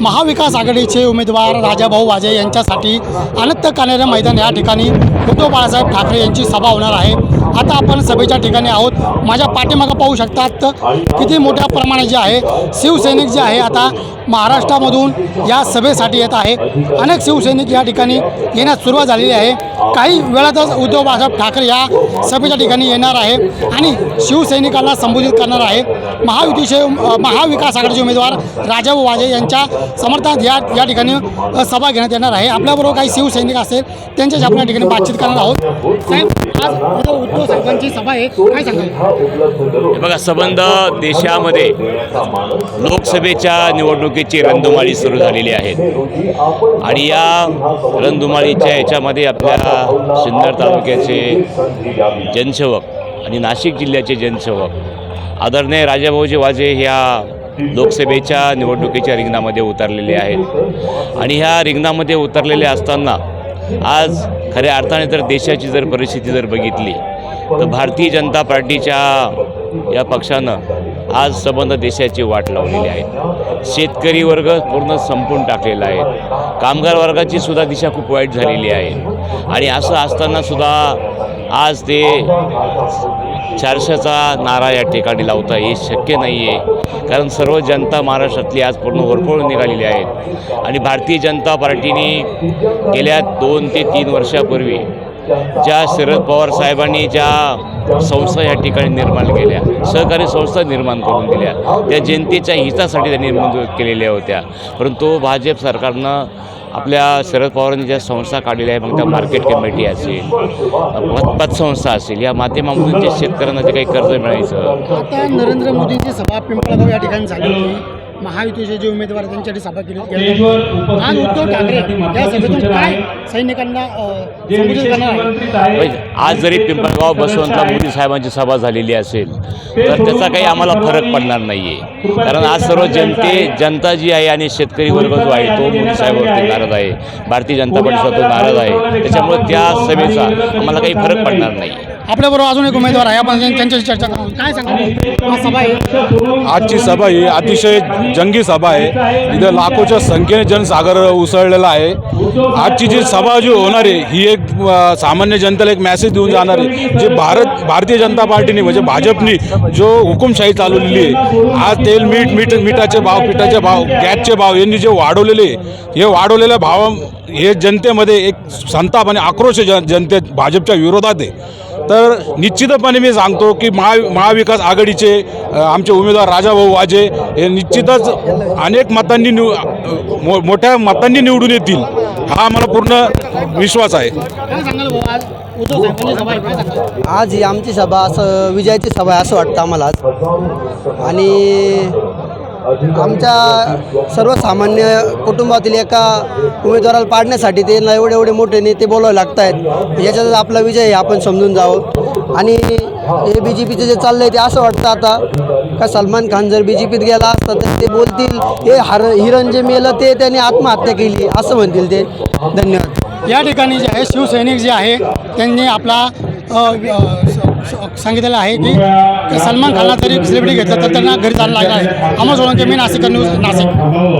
महाविकास आघाडीचे उमेदवार राजाभाऊ वाजे यांच्यासाठी अनंत कानेरे मैदान या ठिकाणी उद्धव बाळासाहेब ठाकरे यांची सभा होणार आहे. आता आपण सभेच्या ठिकाणी आहोत. माझ्या पाठीमागं पाहू शकतात किती मोठ्या प्रमाणात जे आहे शिवसैनिक जे आहे आता महाराष्ट्रामधून या सभेसाठी येत आहे. अनेक शिवसैनिक या ठिकाणी येण्यास सुरुवात झालेली आहे. काही वेळातच उद्धव बाळासाहेब ठाकरे या सभेच्या ठिकाणी येणार आहे आणि शिवसैनिकांना संबोधित करणार आहे महायुतीचे महाविकास आघाडीचे उमेदवार राजाभाऊ वाजे यांच्या समर्थनात या या ठिकाणी सभा घेण्यात येणार आहे. आपल्याबरोबर काही शिवसैनिक असेल त्यांच्याशी आपण या ठिकाणी बातचीत करणार आहोत. साहेब आज उद्धव साहेबांची सभा आहे. काय सांगाल? बघा संबंध देशामध्ये लोकसभेच्या निवडणुकीची रणधुमाळी सुरू झालेली आहे. आणि या रणधुमाळीच्या याच्यामध्ये आपल्या सिन्नर तालुक्याचे जनसेवक आणि नाशिक जिल्ह्याचे जनसेवक. आदरणीय राजाभाऊजी वाजे ह्या लोकसभेच्या निवडणुकीच्या रिंगणामध्ये उतरलेले आहेत. आणि ह्या रिंगणामध्ये उतरलेले असताना आज खऱ्या अर्थाने तर देशाची जर परिस्थिती जर बघितली तर भारतीय जनता पार्टीच्या या पक्षानं आज संबंध देशाची वाट लावलेली आहे. शेतकरी वर्ग पूर्ण संपून टाकलेला आहे. कामगार वर्गाची सुद्धा दिशा खूप वाईट झालेली आहे. आणि असं असताना सुद्धा आज ते चारशेचा नारा या ठिकाणी लावता हे शक्य नाही आहे कारण सर्व जनता महाराष्ट्रातली आज पूर्ण वरपळून निघालेली आहेत आणि भारतीय जनता पार्टीने गेल्या दोन ते तीन वर्षापूर्वी ज्या शरद पवार साहेबांनी ज्या संस्था या ठिकाणी निर्माण केल्या सहकारी संस्था निर्माण करून दिल्या त्या जनतेच्या हितासाठी त्या निर्माण केलेल्या होत्या. परंतु भाजप सरकारनं आपल्या शरद पवारांनी ज्या संस्था काढलेल्या आहे मग त्या मार्केट कमिटी असेल पतसंस्था असेल या माध्यमामधून जे शेतकऱ्यांना जे काही कर्ज मिळायचं. आता नरेंद्र मोदींची सभा पिंपळगाव या ठिकाणी झाली महायुतीचे जे उमेदवार त्यांच्यासाठी सभा केली. आज उद्धव ठाकरे या सभेतून काय सैनिकांना संबोधित करणार आज जरी पिंपळगाव बसवंतला मोदी साहेबांची सभा झालेली असेल तर त्याचा काही आम्हाला फरक पडणार नाही आहे कारण आज सर्व जनते जनता जी आहे आणि शेतकरी वर्ग जो आहे तो मोदी साहेबांवरती नाराज आहे. भारतीय जनता तो नाराज आहे. त्याच्यामुळे त्या सभेचा आम्हाला काही फरक पडणार नाही आपल्याबरोबर अजून एक उमेदवार आहे. आपण त्यांच्याशी चर्चा करू. काय सांगा? आजची सभा ही अतिशय जंगी सभा आहे. इथं लाखोच्या संख्येने जनसागर उसळलेला आहे. आजची जी सभा जी होणार आहे ही एक सामान्य जनतेला एक मॅसेज देऊन जाणार आहे. जे भारत भारतीय जनता पार्टीने म्हणजे भाजपनी जो हुकुमशाही चालवलेली आहे आज तेल मीठ मीठ मिठाचे भाव पिठाचे भाव गॅसचे भाव यांनी जे वाढवलेले हे वाढवलेल्या भाव हे जनतेमध्ये एक संताप आणि आक्रोश जन जनते भाजपच्या विरोधात आहे. तर निश्चितपणे मी सांगतो की महा महाविकास आघाडीचे आमचे उमेदवार राजाभाऊ वाजे हे निश्चितच अनेक मतांनी निव मो मोठ्या मतांनी निवडून येतील हा आम्हाला पूर्ण विश्वास आहे. आज? ही आमची सभा असं विजयाची सभा आहे असं वाटतं आम्हाला आज आणि आमच्या सर्वसामान्य कुटुंबातील एका उमेदवाराला पाडण्यासाठी ते एवढे एवढे मोठे नेते बोलावे लागत आहेत याच्यातच आपला विजय आहे आपण समजून जावं. आणि हे बी जे पीचं जे चाललं आहे ते असं वाटतं आता का सलमान खान जर बी जे पीत गेला असता तर ते बोलतील हे हर हिरण जे मेलं ते त्याने आत्महत्या केली असं म्हणतील ते. धन्यवाद. या ठिकाणी जे आहे शिवसैनिक जे आहे त्यांनी आपला सांगितलेलं आहे की सलमान खानला जरी सेलिब्रिटी घेतलं तर त्यांना घरी जायला लागणार आहे. अमोल सोळंके मी नाशिक न्यूज नाशिक.